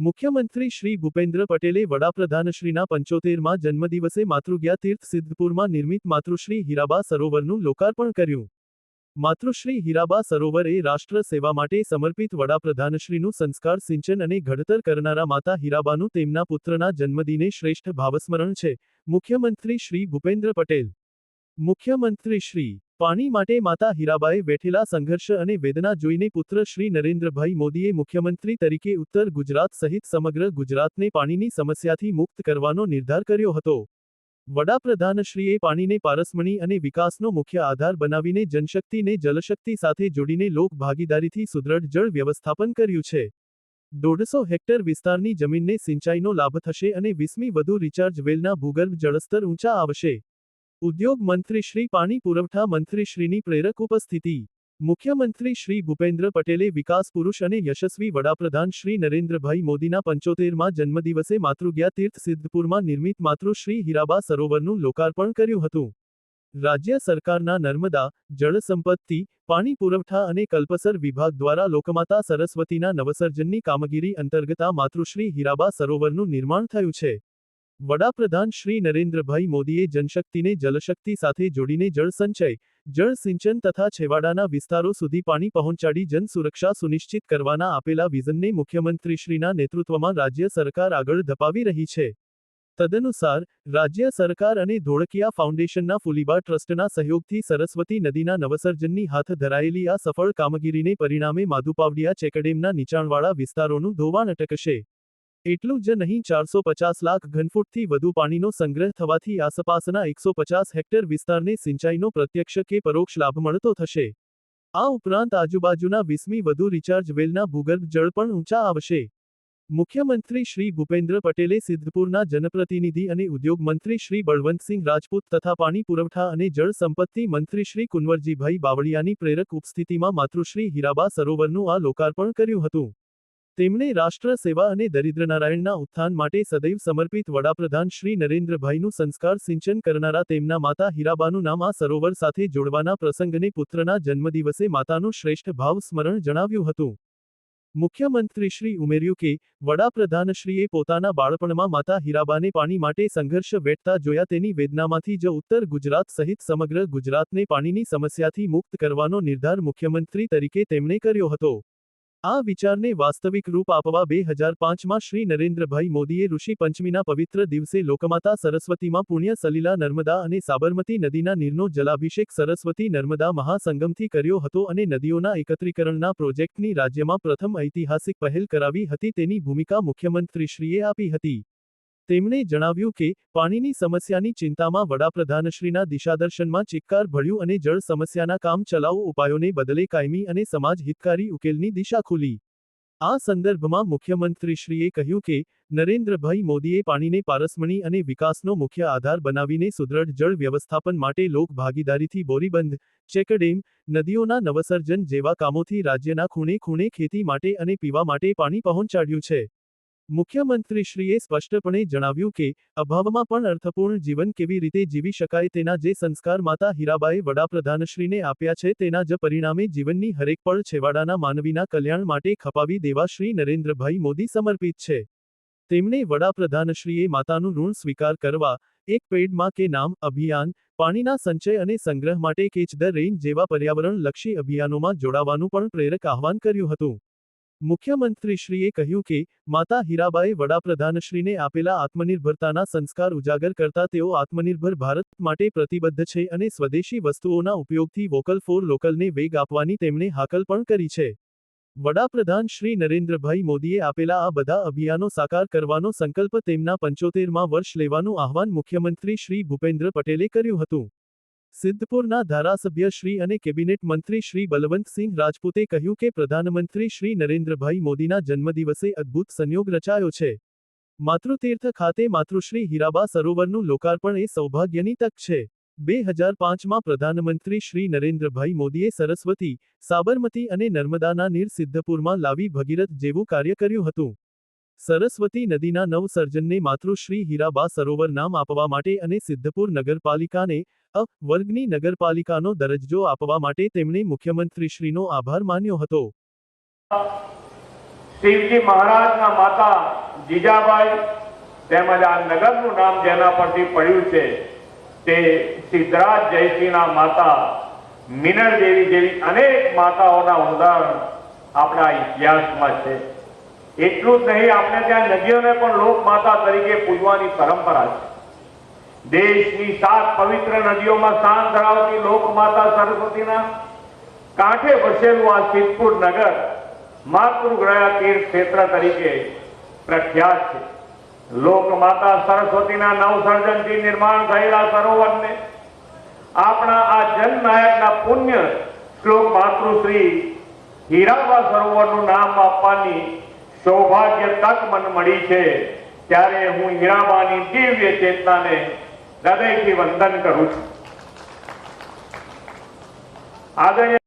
મુખ્યમંત્રી શ્રી ભૂપેન્દ્ર પટેલે વડાપ્રધાનશ્રીના પંચોતેરમાં જન્મદિવસે માતૃગ્યા તીર્થ સિદ્ધપુરમાં નિર્મિત માતૃશ્રી હીરાબા સરોવરનું લોકાર્પણ કર્યું. માતૃશ્રી હીરાબા સરોવર એ રાષ્ટ્ર સેવા માટે સમર્પિત વડાપ્રધાનશ્રીનું સંસ્કાર સિંચન અને ઘડતર કરનારા માતા હીરાબાનું તેમના પુત્રના જન્મદિને શ્રેષ્ઠ ભાવસ્મરણ છે. મુખ્યમંત્રી શ્રી ભૂપેન્દ્ર પટેલ મુખ્યમંત્રી શ્રી પાણી માટે માતા હીરાબાએ વેઠેલા સંઘર્ષ અને વેદના જોઈને પુત્ર શ્રી નરેન્દ્રભાઈ મોદીએ મુખ્યમંત્રી તરીકે ઉત્તર ગુજરાત સહિત સમગ્ર ગુજરાતને પાણીની સમસ્યાથી મુક્ત કરવાનો નિર્ધાર કર્યો હતો. વડાપ્રધાનશ્રીએ પાણીને પારસમણી અને વિકાસનો મુખ્ય આધાર બનાવીને જનશક્તિને જલશક્તિ સાથે જોડીને લોક ભાગીદારીથી સુદ્રઢ જળ વ્યવસ્થાપન કર્યું છે. દોઢસો હેક્ટર વિસ્તારની જમીનને સિંચાઈનો લાભ થશે અને વીસમી વધુ રિચાર્જ વેલના ભૂગર્ભ જળસ્તર ઊંચા આવશે. ઉદ્યોગ મંત્રી શ્રી પાણી પુરવઠા મંત્રી પ્રેરક ઉપસ્થિતિ. મુખ્યમંત્રી શ્રી ભૂપેન્દ્ર પટેલે વિકાસ પુરુષ અને યશસ્વી વડાપ્રધાન શ્રી નરેન્દ્રભાઈ મોદીના પંચોતેરમાં જન્મદિવસે માતૃગ્યા તીર્થ સિદ્ધપુરમાં નિર્મિત માતૃશ્રી હીરાબા સરોવરનું લોકાર્પણ કર્યું હતું. રાજ્ય સરકારના નર્મદા જળસંપત્તિ પાણી પુરવઠા અને કલ્પસર વિભાગ દ્વારા લોકમાતા સરસ્વતીના નવસર્જનની કામગીરી અંતર્ગત આ માતૃશ્રી હીરાબા સરોવરનું નિર્માણ થયું છે. વડાપ્રધાન શ્રી નરેન્દ્રભાઈ મોદીએ જનશક્તિને જલશક્તિ સાથે જોડીને જળ સંચય, જળ સિંચન તથા છેવાડાના વિસ્તારો સુધી પાણી પહોંચાડી જન સુરક્ષા સુનિશ્ચિત કરવાના આપેલા વિઝનને મુખ્યમંત્રીશ્રીના નેતૃત્વમાં રાજ્ય સરકાર આગળ ધપાવી રહી છે. તદનુસાર, રાજ્ય સરકાર અને ધોળકિયા ફાઉન્ડેશનના ફુલીબા ટ્રસ્ટના સહયોગથી સરસ્વતી નદીના નવસર્જનની હાથ ધરાયેલી આ સફળ કામગીરીને પરિણામે માધુપાવડિયા ચેકડેમના નીચાણવાળા વિસ્તારોનું ધોવાણ અટકશે. એટલું જ નહીં, ચારસો પચાસ લાખ ઘનફૂટથી વધુ પાણીનો સંગ્રહ થવાથી આસપાસના એકસો પચાસ હેક્ટર વિસ્તારને સિંચાઈનો પ્રત્યક્ષ કે પરોક્ષ લાભ મળતો થશે. આ ઉપરાંત આજુબાજુના વીસમી વધુ રિચાર્જ વેલના ભૂગર્ભ જળ પણ ઊંચા આવશે. મુખ્યમંત્રી શ્રી ભૂપેન્દ્ર પટેલે સિદ્ધપુરના જનપ્રતિનિધિ અને ઉદ્યોગ મંત્રી શ્રી બળવંતસિંહ રાજપૂત તથા પાણી પુરવઠા અને જળ સંપત્તિ મંત્રી શ્રી કુંવરજીભાઈ બાવળિયાની પ્રેરક ઉપસ્થિતિમાં માતૃશ્રી હીરાબા સરોવરનું આ લોકાર્પણ કર્યું હતું. તેમણે રાષ્ટ્ર સેવા અને દરિદ્રનારાયણના ઉત્થાન માટે સદૈવ સમર્પિત વડાપ્રધાન શ્રી નરેન્દ્રભાઈનું સંસ્કાર સિંચન કરનારા તેમના માતા હીરાબાનું નામ આ સરોવર સાથે જોડવાના પ્રસંગને પુત્રના જન્મદિવસે માતાનું શ્રેષ્ઠ ભાવ સ્મરણ જણાવ્યું હતું. મુખ્યમંત્રીશ્રી ઉમેર્યું કે વડાપ્રધાનશ્રીએ પોતાના બાળપણમાં માતા હીરાબાને પાણી માટે સંઘર્ષ વેઠતા જોયા તેની વેદનામાંથી જ ઉત્તર ગુજરાત સહિત સમગ્ર ગુજરાતને પાણીની સમસ્યાથી મુક્ત કરવાનો નિર્ધાર મુખ્યમંત્રી તરીકે તેમણે કર્યો હતો. આ વિચારને વાસ્તવિક રૂપ આપવા બે હજાર પાંચમાં શ્રી નરેન્દ્રભાઈ મોદીએ ઋષિ પંચમીના પવિત્ર દિવસે લોકમાતા સરસ્વતીમાં પુણ્ય સલીલા નર્મદા અને સાબરમતી નદીના નીરનો જલાભિષેક સરસ્વતી નર્મદા મહાસંગમથી કર્યો હતો અને નદીઓના એકત્રીકરણના પ્રોજેક્ટની રાજ્યમાં પ્રથમ ઐતિહાસિક પહેલ કરાવી હતી તેની ભૂમિકા મુખ્યમંત્રીશ્રીએ આપી હતી. તેમણે જણાવ્યું કે, પાણીની સમસ્યાની ચિંતામાં વડાપ્રધાનશ્રીના દિશાદર્શનમાં ચિક્કાર ભળ્યું અને જળ સમસ્યાના કામ ચલાઉ ઉપાયોને બદલે કાયમી અને સમાજ હિતકારી ઉકેલની દિશા ખુલી. આ સંદર્ભમાં મુખ્યમંત્રીશ્રીએ કહ્યું કે, નરેન્દ્રભાઈ મોદીએ પાણીને પારસમણી અને વિકાસનો મુખ્ય આધાર બનાવીને સુદૃઢ જળ વ્યવસ્થાપન માટે લોક ભાગીદારીથી બોરીબંધ, ચેકડેમ, નદીઓના નવસર્જન જેવા કામોથી રાજ્યના ખૂણે ખૂણે ખેતી માટે અને પીવા માટે પાણી પહોંચાડ્યું છે. મુખ્યમંત્રીશ્રીએ સ્પષ્ટપણે જણાવ્યું કે, અભાવમાં પણ અર્થપૂર્ણ જીવન કેવી રીતે જીવી શકાય તેના જે સંસ્કાર માતા હીરાબાએ વડાપ્રધાનશ્રીને આપ્યા છે તેના જ પરિણામે જીવનની હરેક પળ છેવાડાના માનવીના કલ્યાણ માટે ખપાવી દેવા શ્રી નરેન્દ્રભાઈ મોદી સમર્પિત છે. તેમણે વડાપ્રધાનશ્રીએ માતાનું ઋણ સ્વીકાર કરવા, એક પેડમાં કે નામ, અભિયાન, પાણીના સંચય અને સંગ્રહ માટે કેચ ધ રેન્જ જેવા પર્યાવરણલક્ષી અભિયાનોમાં જોડાવાનું પણ પ્રેરક આહવાન કર્યું હતું. મુખ્યમંત્રીશ્રીએ કહ્યું કે, માતા હીરાબાએ વડાપ્રધાનશ્રીને આપેલા આત્મનિર્ભરતાના સંસ્કાર ઉજાગર કરતા તેઓ આત્મનિર્ભર ભારત માટે પ્રતિબદ્ધ છે અને સ્વદેશી વસ્તુઓના ઉપયોગથી વોકલ ફોર લોકલને વેગ આપવાની તેમણે હાકલ પણ કરી છે. વડાપ્રધાન શ્રી નરેન્દ્રભાઈ મોદીએ આપેલા આ બધા અભિયાનો સાકાર કરવાનો સંકલ્પ તેમના પંચોતેરમાં વર્ષ લેવાનું આહવાન મુખ્યમંત્રી શ્રી ભૂપેન્દ્ર પટેલે કર્યું હતું. સિદ્ધપુરના ધારાસભ્ય શ્રી અને કેબિનેટ મંત્રી શ્રી બલવંતસિંહ રાજપૂતે કહ્યું કે પ્રધાનમંત્રી શ્રી નરેન્દ્રભાઈ મોદીના જન્મદિવસે અદ્ભુત સંયોગ રચાયો છે. માતૃતીર્થ ખાતે માતૃશ્રી હીરાબા સરોવરનું લોકાર્પણ એ સૌભાગ્યની તક છે. બે હજાર પાંચમાં પ્રધાનમંત્રી શ્રી નરેન્દ્રભાઈ મોદીએ સરસ્વતી, સાબરમતી અને નર્મદાના નીર સિદ્ધપુરમાં લાવી ભગીરથ જેવું કાર્ય કર્યું હતું. સરસ્વતી નદીના નવસર્જનને માતૃશ્રી હીરાબા સરોવર નામ આપવા માટે અને સિદ્ધપુર નગરપાલિકાને અ, વર્ગની નગરપાલિકાનો દરજ્જો આપવા માટે તેમણે મુખ્યમંત્રીશ્રીનો આભાર માન્યો હતો. શિવજી મહારાજના માતા જીજાબાઈ તેમજ આ નગરનું નામ જેના પરથી પડ્યું છે તે સિદ્ધરાજ જયસિંહના માતા મિનળ દેવી જેવી અનેક માતાઓના ઉદાહરણ આપણા ઇતિહાસમાં છે. એટલું જ નહીં, આપણે ત્યાં નદીઓને પણ લોક માતા તરીકે પૂજવાની પરંપરા છે. દેશની સાત પવિત્ર નદીઓમાં સ્થાન ધરાવતી લોકમાતા સરસ્વતીના કાંઠે વસેલું આ સિદ્ધપુર નગર માતૃગ્રહ તીર્થ ક્ષેત્ર તરીકે પ્રખ્યાત છે. લોકમાતા સરસ્વતીના નવસર્જનથી નિર્માણ થયેલા સરોવરને આપણા આ જનનાયકના પુણ્ય શ્લોક માતૃશ્રી હીરાબા સરોવરનું નામ આપવાની સૌભાગ્ય તક મને મળી છે. ત્યારે હું હીરાબાની દિવ્ય ચેતનાને હૃદયથી વંદન કરું છું. આદરણીય